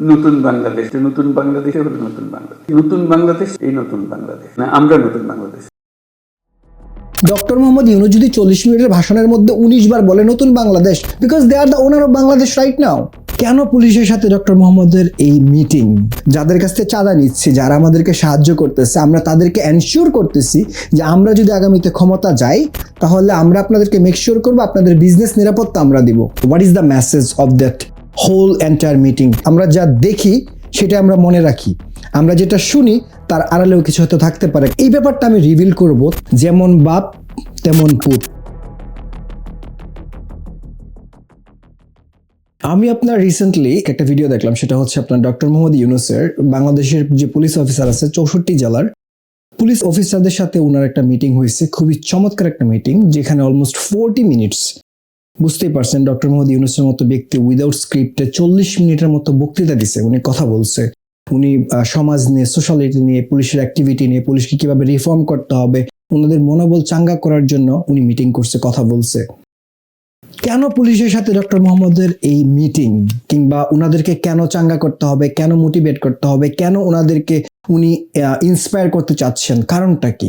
নতুন বাংলাদেশ নতুন বাংলাদেশ হলো নতুন বাংলাদেশ। নতুন বাংলাদেশ, এই নতুন বাংলাদেশ। না, আমরা নতুন বাংলাদেশ। ডক্টর মোহাম্মদ ইউনুস যদি চল্লিশ মিনিটের ভাষণের মধ্যে উনিশ বার বলে নতুন Bangladesh because they are the owner of Bangladesh right now কেন পুলিশের সাথে ডক্টর মোহাম্মদের এই মিটিং যাদের কাছ থেকে চাঁদা নিচ্ছি, যারা আমাদেরকে সাহায্য করতেছে, আমরা তাদেরকে এনশিওর করতেছি যে আমরা যদি আগামীতে ক্ষমতা যাই, তাহলে আমরা আপনাদেরকে মেকশিওর করব, আপনাদের বিজনেস নিরাপত্তা আমরা দিব। What is the message of that whole entire meeting আমরা যা দেখি, সেটা আমরা মনে রাখি। আমরা যেটা শুনি, তার আড়ালেও কিছু হয়তো থাকতে পারে। এই ব্যাপারটা আমি রিভিল করব, যেমন বাপ, তেমন পুত। আমি আপনার রিসেন্টলি একটা ভিডিও দেখলাম, সেটা হচ্ছে আপনার ডক্টর মোহাম্মদ ইউনুসের, বাংলাদেশের যে পুলিশ অফিসার আছে, চৌষট্টি জেলার। পুলিশ অফিসারদের সাথে ওনার একটা মিটিং হয়েছে, খুবই চমৎকার একটা মিটিং যেখানে অলমোস্ট ফোরটি মিনিটস বুঝতেই পারছেন, ডক্টর মোহাম্মদ ইউনুসের মতো ব্যক্তি উইদাউট স্ক্রিপ্টে চল্লিশ মিনিটের মতো বক্তৃতা দিছে, উনি কথা বলছে। উনি সমাজ নিয়ে সোশ্যালিটি নিয়ে, পুলিশের অ্যাক্টিভিটি নিয়ে, পুলিশকে কীভাবে রিফর্ম করতে হবে, ওনাদের মনোবল চাঙ্গা করার জন্য উনি মিটিং করছে, কথা বলছে। কেন পুলিশের সাথে ডক্টর মোহাম্মদের এই মিটিং কিংবা ওনাদেরকে কেন চাঙ্গা করতে হবে, কেন মোটিভেট করতে হবে, কেন ওনাদেরকে উনি ইন্সপায়ার করতে চাচ্ছেন? কারণটা কি?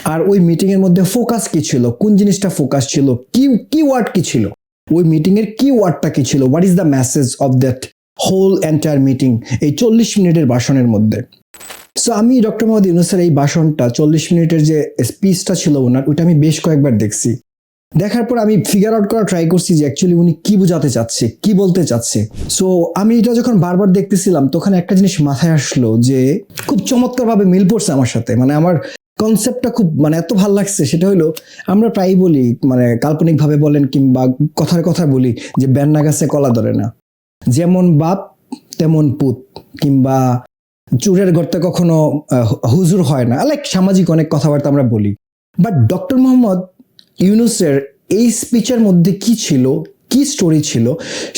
আর ওই মিটিং এর মধ্যে ফোকাস কি ছিল? কোন জিনিসটা ফোকাস ছিল? কি কি ওয়ার্ড কি ছিল? ওই মিটিং এর কি ওয়ার্ডটা কি ছিল? What is the message of that whole entire meeting এই চল্লিশ মিনিটের ভাষণের মধ্যে। সো আমি ডক্টর মোহাম্মদ ইউনুসের এই ভাষণটা, চল্লিশ মিনিটের যে স্পিচটা ছিল ওনার, ওইটা আমি বেশ কয়েকবার দেখছি। দেখার পর আমি ফিগার আউট করা ট্রাই করছি যে অ্যাকচুয়ালি উনি কি বোঝাতে চাচ্ছে, কি বলতে চাচ্ছে। সো আমি এটা যখন বারবার দেখতেছিলাম, তখন একটা জিনিস মাথায় আসলো যে খুব চমৎকারভাবে মিল পড়ছে আমার সাথে। মানে আমার কনসেপ্টটা খুব মানে এত ভালো লাগছে, সেটা হলো আমরা প্রায়ই বলি মানে কাল্পনিকভাবে বলেন কিংবা কথার কথা বলি যে বেন্না গাছে কলা ধরে না। যেমন বাপ, তেমন পুত, কিংবা চুরের গর্তে কখনো হুজুর হয় না লাইক সামাজিক অনেক কথাবার্তা আমরা বলি। বাট ডক্টর মোহাম্মদ ইউনুসের এই স্পিচের মধ্যে কি ছিল, কি স্টোরি ছিল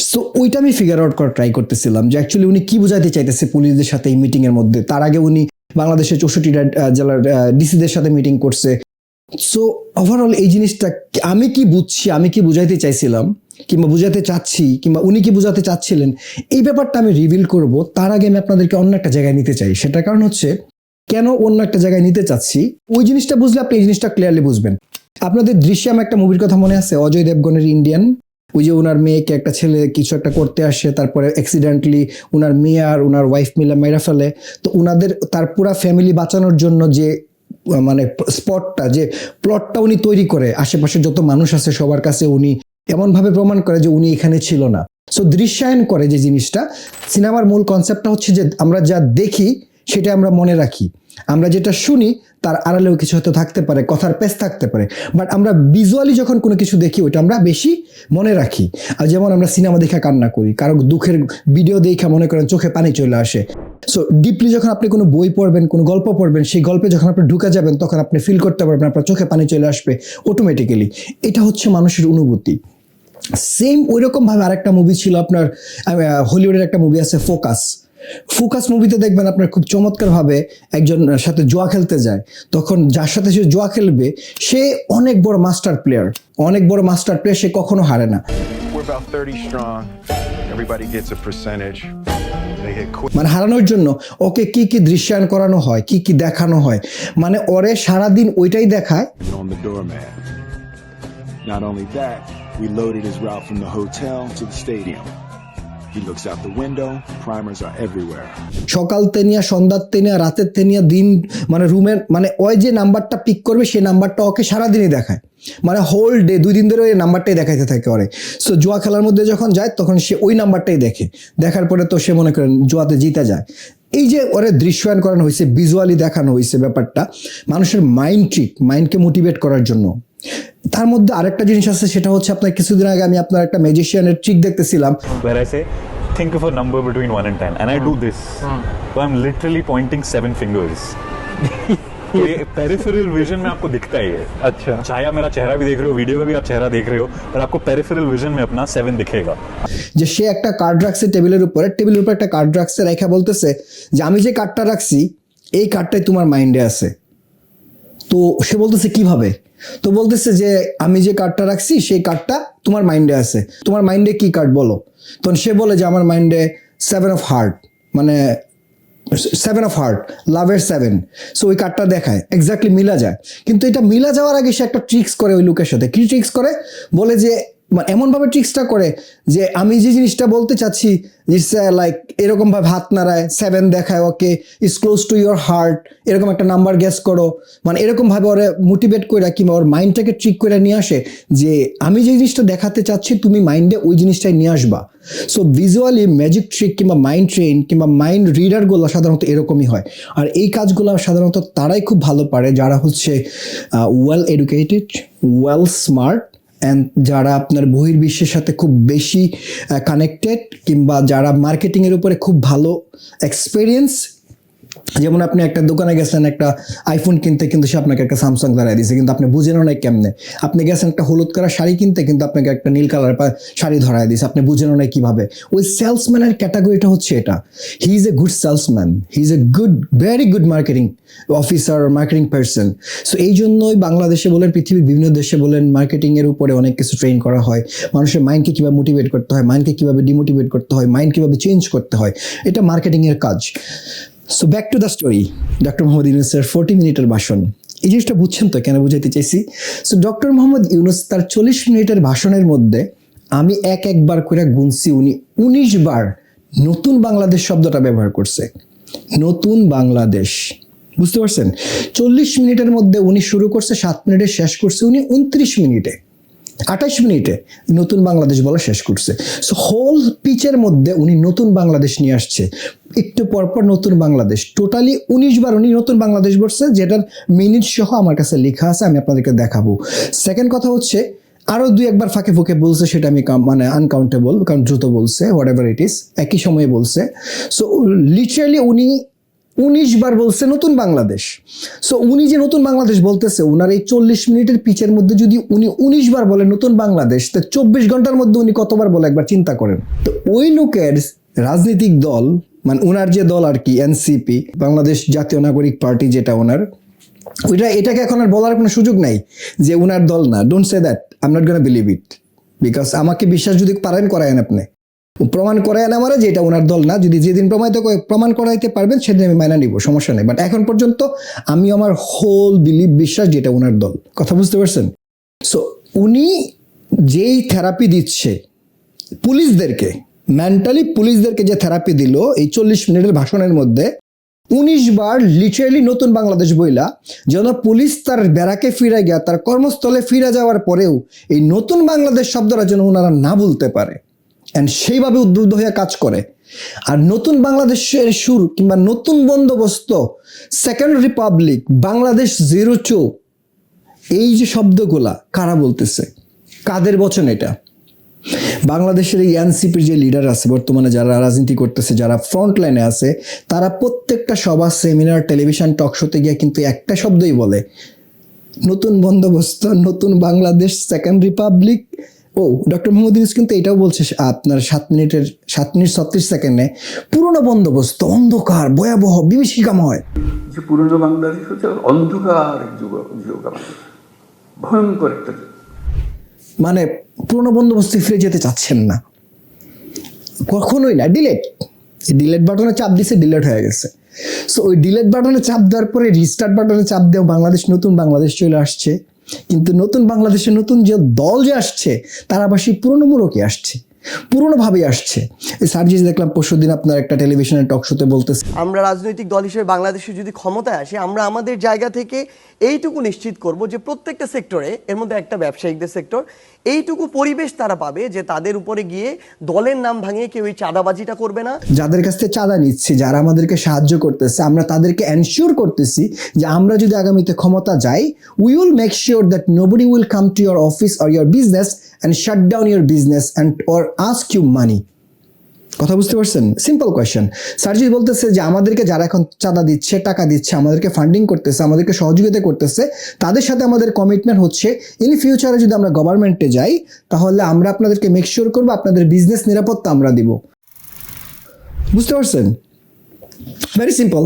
সো ওইটা আমি ফিগার আউট করার ট্রাই করতেছিলাম যে অ্যাকচুয়ালি উনি কি বোঝাতে চাইতেছে পুলিশদের সাথে এই মিটিংয়ের মধ্যে। তার আগে উনি বাংলাদেশের চৌষট্টিটা জেলার ডিসিদের সাথে মিটিং করছে। সো ওভারঅল এই জিনিসটা আমি কি বুঝছি, আমি কি বুঝাইতে চাইছিলাম, কিংবা বুঝাতে চাচ্ছি, কিংবা উনি কি বুঝাতে চাচ্ছিলেন, এই ব্যাপারটা আমি রিভিল করব, তার আগে আমি আপনাদেরকে অন্য একটা জায়গায় নিতে চাই। সেটার কারণ হচ্ছে, কেন অন্য একটা জায়গায় নিতে চাচ্ছি? ওই জিনিসটা বুঝলে আপনি এই জিনিসটা ক্লিয়ারলি বুঝবেন। আপনাদের দৃশ্যম একটা মুভির কথা মনে আছে, অজয় দেবগণের ইন্ডিয়ান ওই যে ওনার মেয়েকে একটা ছেলে কিছু একটা করতে আসে, তারপরে অ্যাক্সিডেন্টলি ওনার মেয়ে আর ওনার ওয়াইফ মিলে মেরা ফেলে। তো ওনাদের তার পুরা ফ্যামিলি বাঁচানোর জন্য যে মানে স্পটটা যে প্লটটা উনি তৈরি করে, আশেপাশে যত মানুষ আছে সবার কাছে উনি এমনভাবে প্রমাণ করে যে উনি এখানে ছিল না। সো দৃশ্যায়ন করে যে জিনিসটা, সিনেমার মূল কনসেপ্টটা হচ্ছে যে আমরা যা দেখি সেটা আমরা মনে রাখি। আমরা যেটা শুনি, তার আড়ালেও কিছু হয়তো থাকতে পারে, কথার পেস থাকতে পারে। বাট আমরা ভিজুয়ালি যখন কোনো কিছু দেখি, ওইটা আমরা বেশি মনে রাখি। আর যেমন আমরা সিনেমা দেখে কান্না করি, কারও দুঃখের ভিডিও দেখে মনে করেন চোখে পানি চলে আসে। সো ডিপলি যখন আপনি কোনো বই পড়বেন, কোনো গল্প পড়বেন, সেই গল্পে যখন আপনি ঢুকে যাবেন, তখন আপনি ফিল করতে পারবেন, আপনার চোখে পানি চলে আসবে অটোমেটিক্যালি এটা হচ্ছে মানুষের অনুভূতি। সেম ওই রকম আরেকটা মুভি ছিল আপনার হলিউডের একটা মুভি আছে ফোকাস ফোকাস মুভিতে দেখবেন আপনার খুব চমৎকার ভাবে একজন সাথে জোয়া খেলতে যায় তখন যার সাথে সে জোয়া খেলবে সে অনেক বড় মাস্টার প্লেয়ার অনেক বড় মাস্টার প্লেয়ার সে কখনো হারে না We're about 30 strong. Everybody gets a percentage. They hit quick. মানে হারানোর জন্য ওকে কি কি দৃশ্যায়ন করানো হয় কি কি দেখানো হয় মানে ওরে সারাদিন ওইটাই দেখায়. Not only that, we loaded his route from the hotel to the stadium. সকাল তেনিয়া, সন্ধ্যার তেনিয়া, রাতের তেনিয়া, দিন মানে রুমের মানে ওই যে নাম্বারটা পিক করবে, সেই নাম্বারটা ওকে সারাদিনই দেখায়। মানে হোল ডে দুই দিন ধরে ওই নাম্বারটাই দেখাইতে থাকে ওরে। সো জুয়া খেলার মধ্যে যখন যায়, তখন সে ওই নাম্বারটাই দেখে। দেখার পরে তো সে মনে করেন জুয়াতে জিতে যায়। এই যে ওরে দৃশ্যায়ন করানো হয়েছে ভিজুয়ালি দেখানো হয়েছে ব্যাপারটা, মানুষের মাইন্ড ট্রিক মাইন্ডকে মোটিভেট করার জন্য। তার মধ্যে আরেকটা জিনিস আছে সেটা হচ্ছে আপনার কিছুদিন আগে আমি আপনার একটা ম্যাজিশিয়ানের ট্রিক দেখতেছিলাম where I say, think of a number between 1 and 10. And I do this. So I'm literally pointing seven fingers. तो ये पेरिफेरल विजन में आपको दिखता ही है अच्छा चाहे आप मेरा चेहरा भी देख रहे हो वीडियो में भी आप चेहरा देख रहे हो पर आपको पेरिफेरल विजन में अपना सेवन दिखेगा যে সে একটা কার্ড রাখছে টেবিলের উপরে টেবিলের উপরে একটা কার্ড রাখছে রেখা বলতেছে যে আমি যে কার্ডটা রাখছি এই কার্ডটাই তোমার মাইন্ডে আছে তো সে বলতেছে কিভাবে তো বলতেছে যে, আমি যে কার্ডটা রাখছি, সেই কার্ডটা তোমার মাইন্ডে আছে। তোমার মাইন্ডে কি কার্ড বলো? তখন সে বলে যে, আমার মাইন্ডে সেভেন অফ হার্ট মানে সেভেন অফ হার্ট লাভের সেভেন সো ওই কার্ডটা দেখায় এক্স্যাক্টলি মিলা যায়। কিন্তু এটা মিলা যাওয়ার আগে সে একটা ট্রিক্স করে ওই লোকের সাথে। কি ট্রিক্স করে? বলে যে মানে এমনভাবে ট্রিক্সটা করে যে আমি যে জিনিসটা বলতে চাচ্ছি লাইক এরকমভাবে হাত নাড়ায় সেভেন দেখায় okay is close to your heart এরকম একটা নাম্বার গ্যাস করো। মানে এরকমভাবে ওরে মোটিভেট করে কিংবা ওর মাইন্ডটাকে ট্রিক করে নিয়ে আসে যে, আমি যে জিনিসটা দেখাতে চাচ্ছি, তুমি মাইন্ডে ওই জিনিসটাই নিয়ে আসবা। সো ভিজুয়ালি ম্যাজিক ট্রিক কিংবা মাইন্ড ট্রেন কিংবা মাইন্ড রিডারগুলো সাধারণত এরকমই হয়। আর এই কাজগুলো সাধারণত তারাই খুব ভালো পারে যারা হচ্ছে well educated well smart and যারা আপনার বহির্বিশ্বের সাথে খুব বেশি কানেক্টেড কিংবা যারা মার্কেটিংয়ের উপরে খুব ভালো এক্সপিরিয়েন্স যেমন আপনি একটা দোকানে গেছেন, একটা আইফোন কিনতে, কিন্তু সে আপনাকে একটা স্যামসাং দাঁড়ায় দিয়েছে কিন্তু আপনি বুঝেনও নাই কেমনে। আপনি গেছেন একটা হলুদ কালার শাড়ি কিনতে, কিন্তু আপনাকে একটা নীল কালার শাড়ি ধরায় দিয়েছে আপনি বুঝেনও নাই কীভাবে। ওই সেলসম্যানের ক্যাটাগরিটা হচ্ছে এটা। He is a good salesman he is a good very good marketing officer marketing person so এই জন্যই বাংলাদেশে বলেন, পৃথিবীর বিভিন্ন দেশে বলেন মার্কেটিংয়ের উপরে অনেক কিছু ট্রেন করা হয়। মানুষের মাইন্ডকে কীভাবে মোটিভেট করতে হয় মাইন্ডকে কীভাবে ডিমোটিভেট করতে হয় মাইন্ড কীভাবে চেঞ্জ করতে হয়, এটা মার্কেটিংয়ের কাজ। So back to the story doctor Muhammad ইউনুসের ফোর্টি মিনিটের ভাষণ এই জিনিসটা বুঝছেন তো? কেন বুঝাইতে চাইছি? সো ডক্টর মোহাম্মদ ইউনুস তার চল্লিশ মিনিটের ভাষণের মধ্যে আমি এক একবার করে গুনছি উনি উনিশ বার নতুন বাংলাদেশ শব্দটা ব্যবহার করছে। নতুন বাংলাদেশ। বুঝতে পারছেন? চল্লিশ মিনিটের মধ্যে উনি শুরু করছে, সাত মিনিটে শেষ করছে, উনি উনত্রিশ মিনিটে আঠাশ মিনিটে নতুন বাংলাদেশ বলা শেষ করছে। সো হোল পিচের মধ্যে উনি নতুন বাংলাদেশ নিয়ে আসছে। একটু পরপর নতুন বাংলাদেশ। টোটালি উনিশ বার উনি নতুন বাংলাদেশ বলছে, যেটার মিনিট সহ আমার কাছে লেখা আছে, আমি আপনাদেরকে দেখাবো। সেকেন্ড কথা হচ্ছে আরও দুই একবার ফাঁকে ফুঁকে বলছে, সেটা আমি মানে আনকাউন্টেবল কারণ দ্রুত বলছে হোয়াট এভার ইট ইস একই সময়ে বলছে। সো লিটারালি উনি উনিশ বার বলছে নতুন বাংলাদেশ। সো উনি যে নতুন বাংলাদেশ বলতেছে, উনার এই চল্লিশ মিনিটের পিচের মধ্যে যদি উনি উনিশ বার বলে নতুন বাংলাদেশ, তো চব্বিশ ঘণ্টার মধ্যে উনি কতবার বলে একবার চিন্তা করেন? তো ওই লোকের রাজনৈতিক দল মানে ওনার যে দল আর কি এনসিপি বাংলাদেশ জাতীয় নাগরিক পার্টি যেটা ওনার, ওইটা, এটাকে এখন আর বলার কোনো সুযোগ নাই যে উনার দল না। Don't say that I'm not gonna believe it because আমাকে বিশ্বাস যদি পারেন, করায়েন আপনি। প্রমাণ করায়েন আমারে যে এটা ওনার দল না। যদি যেদিন প্রমাণিত প্রমাণ করাইতে পারবেন, সেদিন আমি মাইনা নিব, সমস্যা নেই। বাট এখন পর্যন্ত আমি আমার হোল বিলিভ বিশ্বাস যেটা ওনার দল। কথা বুঝতে পারছেন? সো উনি যেই থেরাপি দিচ্ছে, পুলিশদেরকে মেন্টালি পুলিশদেরকে যে থেরাপি দিল, এই চল্লিশ মিনিটের ভাষণের মধ্যে, উনিশ বার লিটারেলি নতুন বাংলাদেশ বইলা, যেন পুলিশ তার ব্যারাকে ফিরে গিয়া তার কর্মস্থলে ফিরে যাওয়ার পরেও এই নতুন বাংলাদেশ শব্দটা যেন ওনারা না বলতে পারে। অ্যান্ড সেইভাবে উদ্বুদ্ধ হয়ে কাজ করে। আর নতুন বাংলাদেশের সুর কিংবা নতুন বন্দোবস্ত second republic Bangladesh zero two এই যে শব্দগুলা কারা বলতেছে? কাদের বচন এটা? বাংলাদেশের এই এনসিপির যে লিডার আছে, বর্তমানে যারা রাজনীতি করতেছে, যারা ফ্রন্ট লাইনে আছে, তারা প্রত্যেকটা সভা সেমিনার টেলিভিশন টক শোতে গিয়ে কিন্তু একটা শব্দই বলে। নতুন বন্দোবস্ত, নতুন বাংলাদেশ সেকেন্ড রিপাবলিক ও ডক্টর মোহাম্মদ ইউনুস কিন্তু এটাও বলছে আপনার সাত মিনিটের সাত মিনিট ছত্রিশ সেকেন্ডে পুরনো বন্দোবস্ত অন্ধকার ভয়াবহ বিভীষিকাময়। যে পুরনো বাংলাদেশ হচ্ছে অন্ধকার যুগ যুগ ভয়ঙ্কর একটা মানে পুরনো বন্দোবস্তে ফিরে যেতে চাচ্ছেন না। কখনোই না ডিলেট ডিলেট বাটনে চাপ দিছে ডিলেট হয়ে গেছে। সো ওই ডিলেট বাটনে চাপ দেওয়ার পরে রিস্টার্ট বাটনে চাপ দেওয়া বাংলাদেশ নতুন বাংলাদেশ চলে আসছে। কিন্তু নতুন বাংলাদেশে নতুন যে দল যে আসছে, তারা আবার সেই পুরনো মোড়কে আসছে পুরনোভাবেই আসছে। এই সার্জিস দেখলাম পরশু দিন আপনার একটা টেলিভিশনের টক শোতে বলতেছে। আমরা রাজনৈতিক দল হিসেবে বাংলাদেশে যদি ক্ষমতায় আসে, আমরা আমাদের জায়গা থেকে এইটুকু নিশ্চিত করব যে প্রত্যেকটা সেক্টরে, এর মধ্যে একটা ব্যবসায়িকদের সেক্টর এইটুকু পরিবেশ তারা পাবে যে তাদের উপরে গিয়ে দলের নাম ভাঙিয়ে কেউ এই চাঁদাবাজিটা করবে না। যাদের কাছ থেকে চাঁদা নিচ্ছে, যারা আমাদেরকে সাহায্য করতেছে, আমরা তাদেরকে এনশিওর করতেছি যে আমরা যদি আগামীতে ক্ষমতা যাই we will make sure that nobody will come to your office or your business and shut down your business and or ask you money কথা বুঝতে পারছেন? সিম্পল কোয়েশ্চেন সার্জিস বলতেছে যে, আমাদেরকে যারা এখন চাঁদা দিচ্ছে, টাকা দিচ্ছে, আমাদেরকে ফান্ডিং করতেছে, আমাদেরকে সহযোগিতা করতেছে, তাদের সাথে আমাদের কমিটমেন্ট হচ্ছে ইন ফিউচারে যদি আমরা গভর্নমেন্টে যাই, তাহলে আমরা আপনাদেরকে মেক শিওর করব, আপনাদের বিজনেস নিরাপত্তা আমরা দিব। বুঝতে পারছেন? ভেরি সিম্পল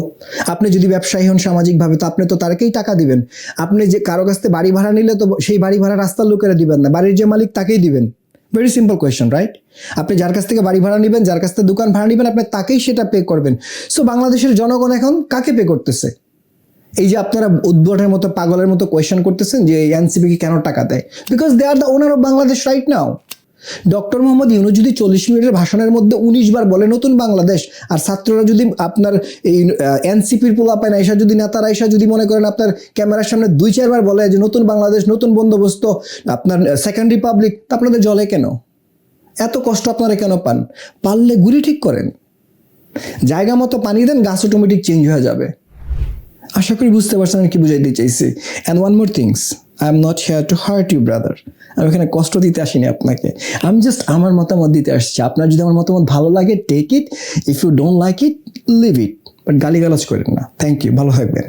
আপনি যদি ব্যবসায়ী হন সামাজিকভাবে, তো আপনি তো তারকেই টাকা দিবেন। আপনি যে কারও কাছ থেকে বাড়ি ভাড়া নিলে তো সেই বাড়ি ভাড়া রাস্তার লোকেরা দিবেন না, বাড়ির যে মালিক তাকেই দিবেন। ভেরি সিম্পল কোয়েশ্চেন রাইট আপনি যার কাছ থেকে বাড়ি ভাড়া নেবেন, যার কাছ থেকে দোকান ভাড়া নেবেন, আপনি তাকেই সেটা পে করবেন। সো বাংলাদেশের জনগণ এখন কাকে পে করতেছে? এই যে আপনারা উদ্ভটের মতো, পাগলের মতো কোয়েশ্চেন করতেছেন যে এনসিপি কে কেন টাকা দেয়? Because they are the owner of Bangladesh right now doctor Muhammad Yunus যদি চল্লিশ মিনিটের ভাষণের মধ্যে উনিশ বার বলে নতুন বাংলাদেশ, আর ছাত্ররা যদি আপনার এই এনসিপির পোলা পায় না যদি নেতারা এসা যদি মনে করেন আপনার ক্যামেরার সামনে দুই চারবার বলে যে নতুন বাংলাদেশ, নতুন বন্দোবস্ত, আপনার সেকেন্ড রিপাবলিক তা আপনাদের জলে কেন? এত কষ্ট আপনারা কেন পান? পারলে গুলি ঠিক করেন। জায়গা মতো পানি দেন, গাছ অটোমেটিক চেঞ্জ হয়ে যাবে। আশা করি বুঝতে পারছেন আমি কি বুঝাইতে চাইছি। And one more things I am not here to hurt you brother আমি এখানে কষ্ট দিতে আসিনি আপনাকে। আমি জাস্ট আমার মতামত দিতে আসছি। আপনার যদি আমার মতামত ভালো লাগে take it if you don't like it leave it but গালিগালাজ করেন না। থ্যাংক ইউ ভালো থাকবেন।